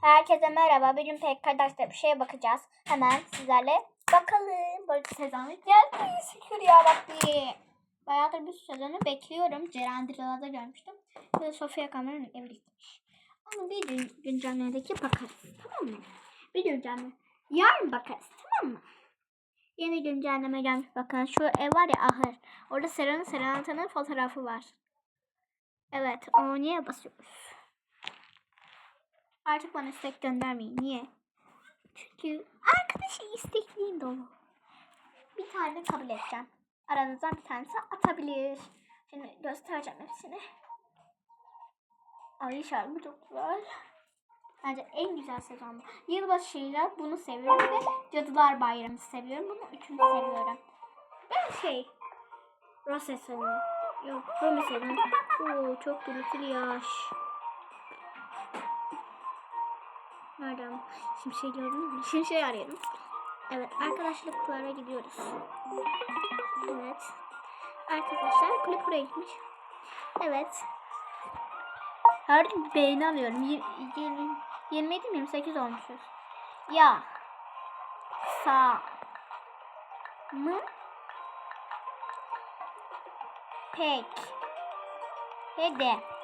Herkese merhaba. Bugün pek arkadaşlar bir şeye bakacağız. Hemen sizlerle bakalım. Böyle sezonu geldi. Şükür ya Rabbi. Bayağıdır bir sezonu bekliyorum. Ceren Dilal'da görmüştüm. Bir de Sofia Kamera'nın evi. Ama bir gün güncellemedeki bakarız. Tamam mı? Bir güncelleme. Yarın bakarız. Tamam mı? Yeni güncelleme gelmiş. Bakın şu ev var ya ahır. Orada Sera'nın Serenata'nın fotoğrafı var. Evet. Onu niye basıyoruz? Artık bana istek göndermeyin. Niye? Çünkü arkadaşı istekliğim dolu. Bir tane kabul edeceğim. Aranızdan bir tanesi atabilir. Şimdi göstereceğim hepsini. Ay şarkı çok güzel. Bence en güzel sezon bu. Yılbaşıyla bunu seviyorum ve Cadılar Bayramı seviyorum. Bunu üçünü seviyorum. Ben şey Rose sezonu. Yok Rome sezonu. Oo, çok gürültülü yaş. Nereden? Şimşeği gördün mü? Şimşeği arıyorum. Evet arkadaşlıklara gidiyoruz. Evet. Arkadaşlar kulüp buraya gitmiş. Evet. Her beğeni alıyorum. 20, 27 mi 28 olmuşuz. Ya. Sa. Mı. Pek. Hede.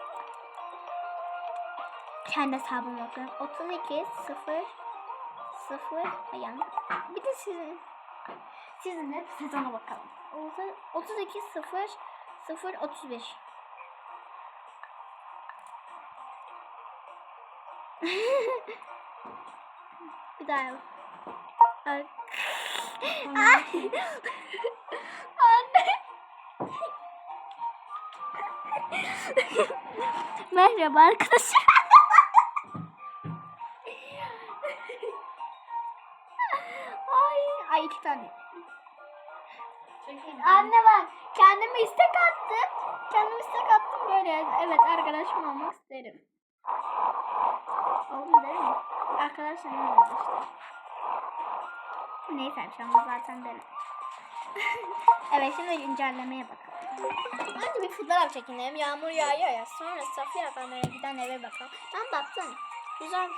Kendi hesabıma bakıyorum. 32 0 0 ayağım. Bir de sizin sizinle sezona bakalım. 32 0 0 35 Bir daha yap. Ay. Ay. Anne. Merhaba arkadaşlar. Tane. Anne bak kendime istek attım. Kendime istek attım böyle. Evet arkadaşım olmak isterim. Oğlum değil mi? Arkadaşlar ne oldu işte. Neyse şu an zaten benim. evet şimdi güncellemeye bakalım. Önce bir fotoğraf çekinelim. Yağmur yağıyor ya. Sonra Safiye kameraya giden eve bakalım. Ben baktım. Güzel.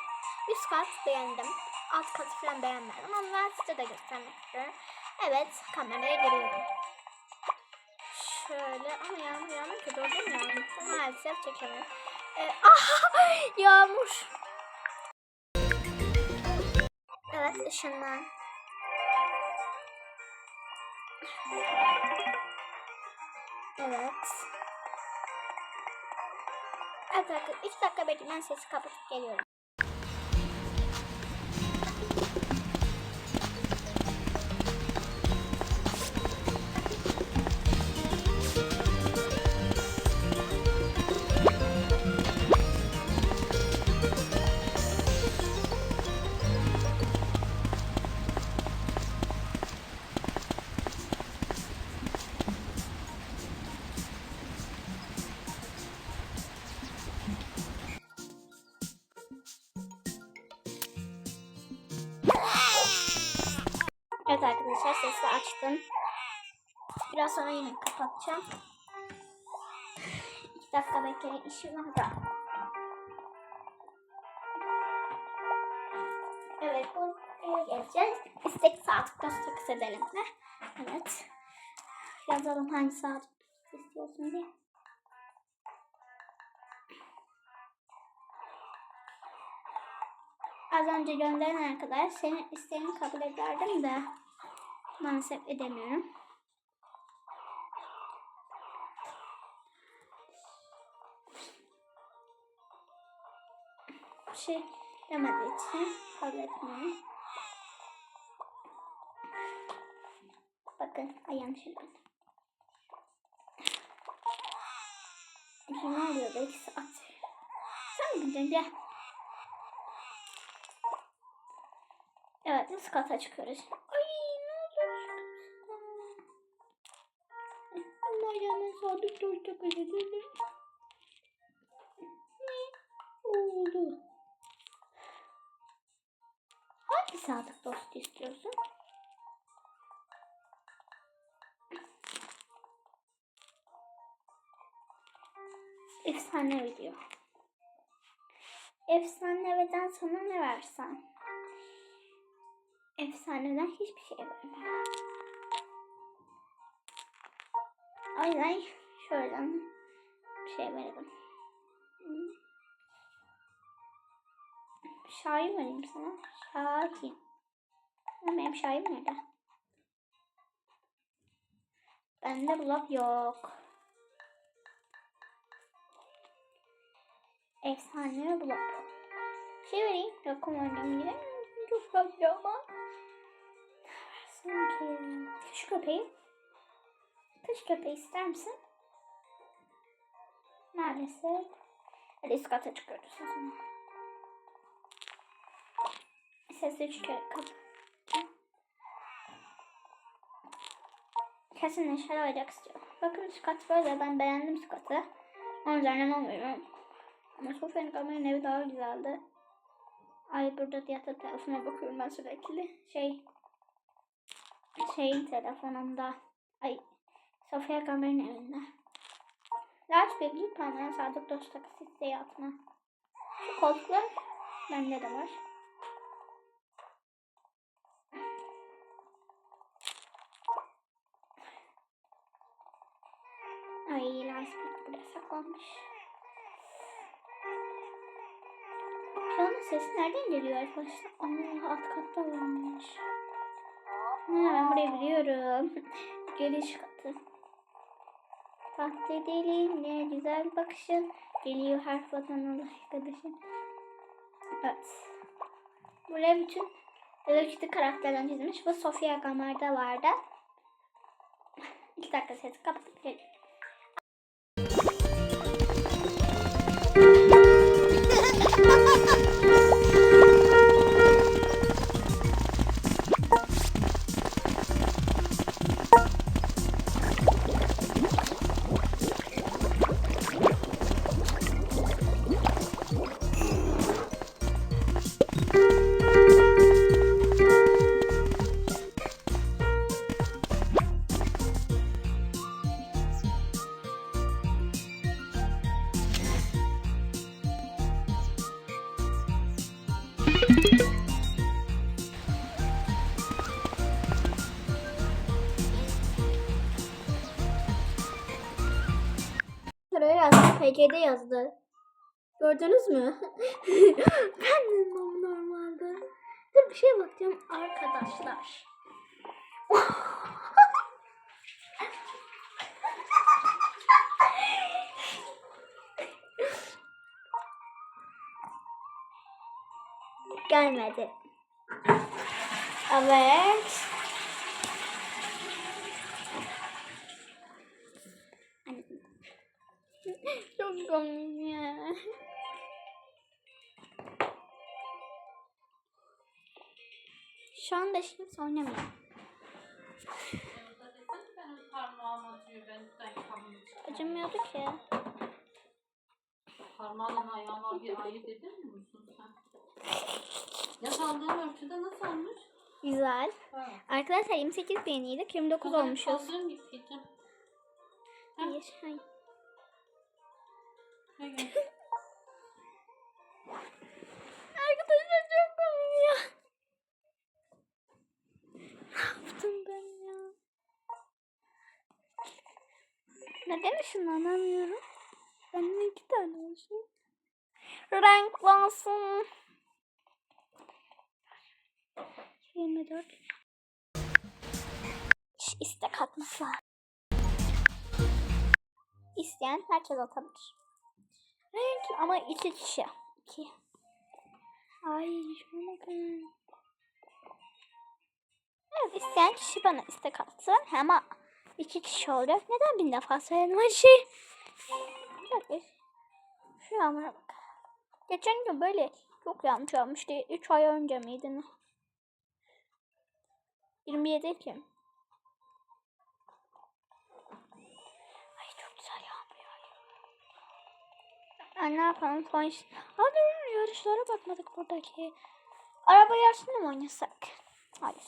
Üst kat beğendim. Alt katı falan beğenmedim. Ama ben size de göstermek istiyorum. Evet kameraya giriyorum. Şöyle ama yağmur yağmur ki doğru mu yağmur? Maalesef çekemiyorum. Ee, ah, yağmur. Evet ışınlan. Evet. Evet arkadaşlar 2 dakika bekleyin ben sesi kapatıp geliyorum. Kapatacağım. 2 dakika bekleyin işim var da. Evet bu eve geleceğiz. İstek saat gösterisi edelim de. Evet. Yazalım hangi saat istiyorsun diye. Az önce gönderen arkadaş senin isteğini kabul ederdim de maalesef edemiyorum. Bir şey demediği için kabul etmiyorum. Bakın ayağım şurada. Şimdi ne oluyor? Belki saat. Sen mi gideceksin? Gel. Evet üst kata çıkıyoruz. Ay ne oluyor? Allah yani sadık dur çok özür dilerim. Ne oldu? Sadık dost istiyorsun? Efsane video. Efsaneveden sana ne versem? Efsaneden hiçbir şey vermem. O yüzden şuradan bir şey verelim. Şahin vereyim sana. Şahin. Benim Şahin nerede? Bende blok yok. Efsane blok. Şey vereyim. Rakam oynamayı. Çok tatlı ama. Sanki. Şu köpeği. Kış köpeği ister misin? Maalesef. Hadi üst çıkıyoruz o zaman. Sesli üç. Kesin neşeli olacak istiyorum. Bakın kat böyle. Ben beğendim katı. Onun üzerine olmuyorum. Ama Sofya'nın kameranın evi daha güzeldi. Ay burada yatıp telefona bakıyorum ben sürekli. Şey şeyin telefonunda. Ay Sofya kameranın evinde. Large bir ben Sadık Dost taksiste yatma. Şu koltuklar bende de var. Saklanmış. Piyanonun sesi nereden geliyor arkadaşlar? Aa alt katta varmış. Ha, ben burayı biliyorum. Geliş katı. Tahta ne güzel bakışın. Geliyor her vatan arkadaşın. Evet. Buraya bütün Hello Kitty karakterlerini çizmiş. Bu Sofia Gamar'da vardı. İki dakika sesi kapatıp Sıraya yazdı. PC'de yazdı. Gördünüz mü? ben de normalde. Dur bir şeye bakacağım arkadaşlar. Gelmedi. Evet. Çok komik ya. Şu anda kimse oynamıyor. Acımıyordu ki. Parmağınla ayağına bir ayıp eder misin sen? Yatağından örtüde nasıl olmuş? Güzel. Ha. Arkadaşlar 28 beğeniydik. 29 Bakalım olmuşuz. kaldırın gittim. Hayır, hayır. Ne gün? Arkadaşlar çok komik ya. Ne yaptım ben ya? Neden ışınlanamıyorum? Benim iki tane olsun. Renklansın. 24. İş istek lazım. İsteyen herkes atabilir. Renk ama iki kişi. İki. Ay şuna bakın. Evet isteyen kişi bana istek atsın. Ama iki kişi olacak. Neden bin defa söyledim şey? Dakika. Şu yağmura bak. Geçen gün böyle çok yağmış olmuştu. 3 ay önce miydi ne? 27 Ekim. Ay çok güzel yağmur yağıyor. Ay ne yapalım son iş. Durun yarışlara bakmadık buradaki. Araba yarışını mı oynasak? Hayır.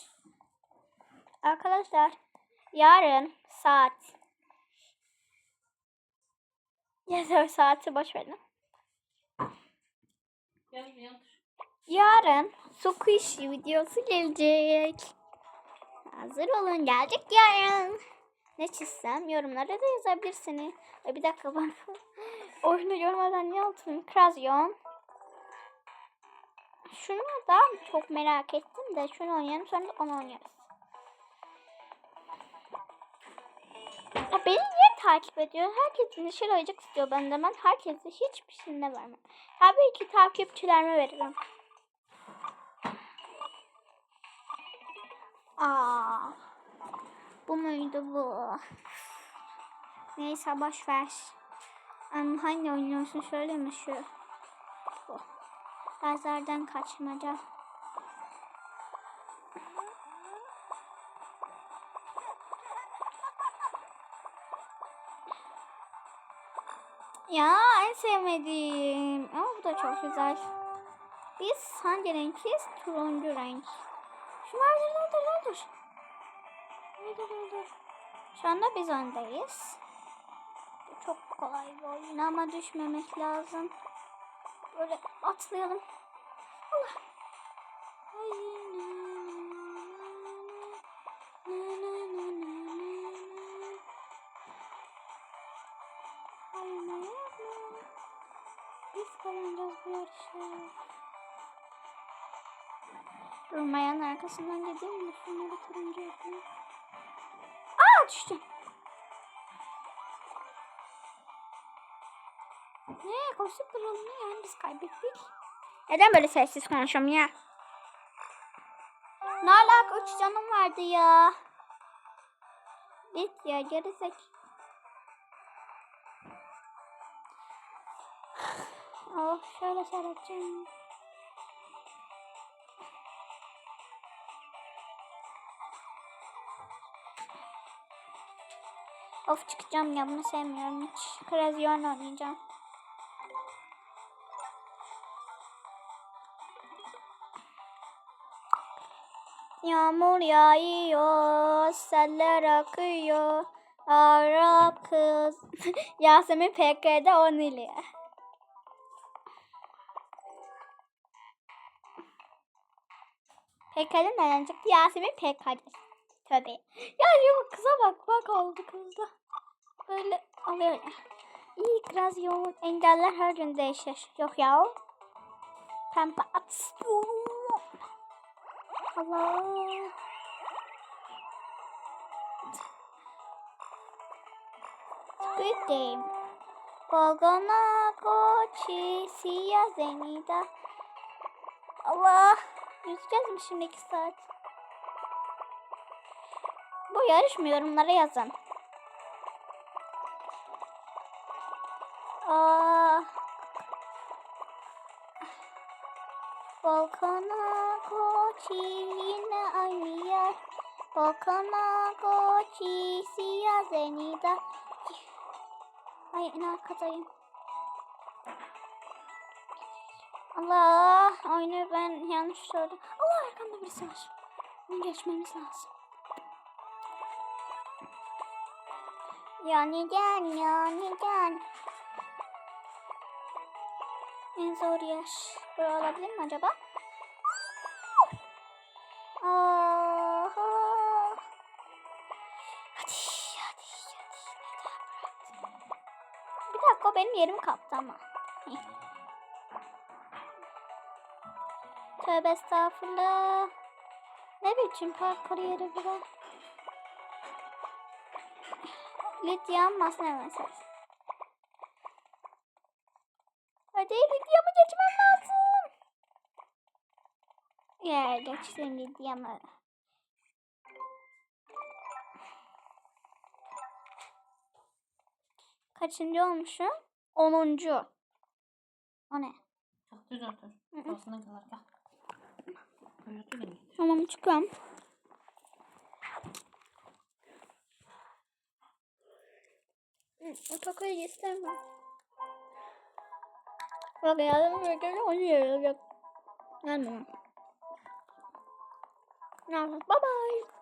Arkadaşlar yarın saat ya saati boş verin. Yarın Squish videosu gelecek. Hazır olun gelecek yarın. Ne çizsem yorumlara da yazabilirsiniz. Ay bir dakika ben oyunu görmeden ne altın Krazyon. Şunu da çok merak ettim de şunu oynayalım sonra onu oynarız. Ya beni niye takip ediyor? Herkes neşeli ayıcık istiyor benden. Ben herkese hiçbir şeyine vermem. Tabii ki takipçilerime veririm. Aa, bu muydu bu? Neyse boş ver. Am, hangi oynuyorsun şöyle mi şu? Bu. Pazardan kaçmaca. Ya en sevmediğim. Ama bu da çok güzel. Biz hangi renkiz? Turuncu renk. Şu mavileri doldur doldur. Doldur doldur. Şu anda biz öndeyiz. Bu çok kolay bir oyun ama düşmemek lazım. Böyle atlayalım. Allah. Durmayan arkasından gideyim mi? Şunları turuncu yapayım. Aa düştüm. Ne? Koştuk duralım yani biz kaybettik. Neden böyle sessiz konuşuyorum ya? Ne alaka? Üç canım vardı ya. Git ya gerizek. Oh şöyle seyredeceğim. Of çıkacağım ya bunu sevmiyorum hiç. Krazyon oynayacağım. Yağmur yağıyor, seller akıyor. Arap kız. Yasemin PK'de 10 ile. PK'de nereden çıktı? Yasemin PK'de. Tövbe. Ya yok kıza bak bak oldu kızda. Böyle alıyor ya. İyi biraz yoğun. Engeller her gün değişir. Yok ya. Pembe atıyorum. Allah. Squid Game. Kogona kochi siyah zenida. Allah. Yüzeceğiz mi şimdi iki saat? Bu yarış mı? Yorumlara yazın. Aa. Volkana koçi yine aynı yer. Volkana koçi siyah zenida. Ay en arkadayım. Allah oyunu ben yanlış söyledim. Allah arkamda birisi var. Bunu geçmemiz lazım. Ya neden ya neden? En zor yaş. Bura olabilir mi acaba? Aha. Hadi hadi hadi. Bir dakika benim yerimi kaptı ama. Tövbe estağfurullah. Ne biçim parkur yeri bura? Lidya masne. Hadi Ya geçtim Lidya'mı. Kaçıncı olmuşum? Onuncu. O ne? Çok düz otur. Kafasına kadar gel. Böyle otur beni. Tamam çıkıyorum. O takayı istemem. Bak yardım ederim onu yarayacak. Gelmiyorum. Ne yapalım? Bye bye.